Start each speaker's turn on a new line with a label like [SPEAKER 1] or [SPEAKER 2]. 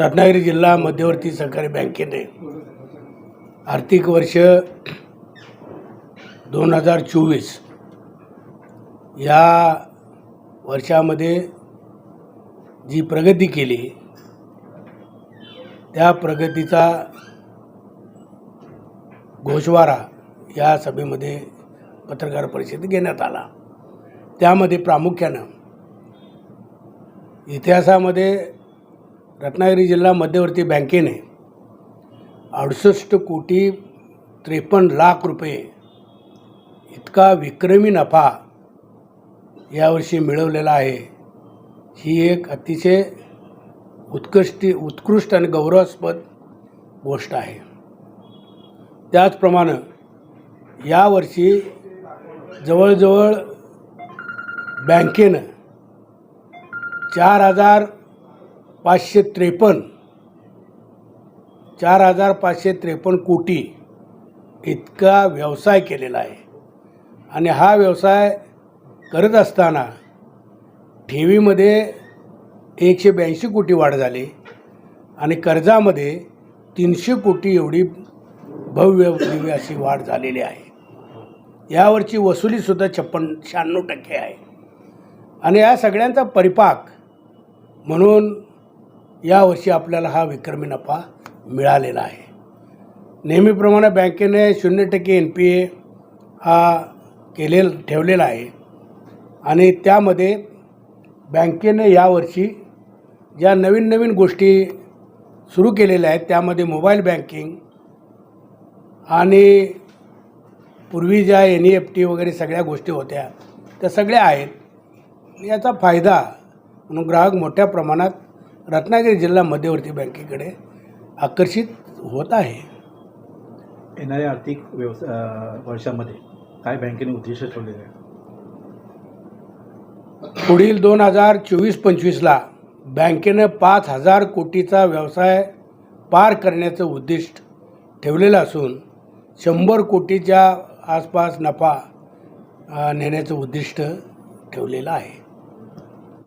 [SPEAKER 1] रत्नागिरी जिल्हा मध्यवर्ती सहकारी बँकेने आर्थिक वर्ष दोन हजार चोवीस या वर्षामध्ये जी प्रगती केली त्या प्रगतीचा घोषवारा या सभेमध्ये पत्रकार परिषद घेण्यात आला. त्यामध्ये प्रामुख्यानं इतिहासामध्ये रत्नागिरी जिल्हा मध्यवर्ती बँकेने अडुसष्ट कोटी त्रेपन्न लाख रुपये इतका विक्रमी नफा यावर्षी मिळवलेला आहे. ही एक अतिशय उत्कृष्ट उत्कृष्ट आणि गौरवास्पद गोष्ट आहे. त्याचप्रमाणे यावर्षी जवळजवळ बँकेनं चार हजार पाचशे त्रेपन्न चार हजार पाचशे त्रेपन्न कोटी इतका व्यवसाय केलेला आहे. आणि हा व्यवसाय करत असताना ठेवीमध्ये एकशे ब्याऐंशी कोटी वाढ झाली आणि कर्जामध्ये तीनशे कोटी एवढी भव्य दिव्य अशी वाढ झालेली आहे. यावरची वसुलीसुद्धा छप्पन शहाण्णव टक्के आहे. आणि या सगळ्यांचा परिपाक म्हणून यावर्षी आपल्याला हा विक्रमी नफा मिळालेला आहे. नेहमीप्रमाणे बँकेने शून्य टक्के एन पी ए हा केलेल ठेवलेला आहे. आणि त्यामध्ये बँकेने यावर्षी ज्या नवीन नवीन गोष्टी सुरू केलेल्या आहेत त्यामध्ये मोबाईल बँकिंग आणि पूर्वी ज्या एन ई एफ टी वगैरे सगळ्या गोष्टी होत्या त्या सगळ्या आहेत. याचा फायदा म्हणून ग्राहक मोठ्या प्रमाणात रत्नागिरी जिल्हा मध्यवर्ती बँकेकडे आकर्षित होत आहे.
[SPEAKER 2] येणाऱ्या आर्थिक व्यवसा वर्षामध्ये काय बँकेने उद्दिष्ट ठेवलेले आहे
[SPEAKER 1] पुढील दोन हजार चोवीस पंचवीसला बँकेनं पाच हजार कोटीचा व्यवसाय पार करण्याचं उद्दिष्ट ठेवलेलं असून शंभर कोटीच्या आसपास नफा अ, नेण्याचं उद्दिष्ट ठेवलेलं आहे.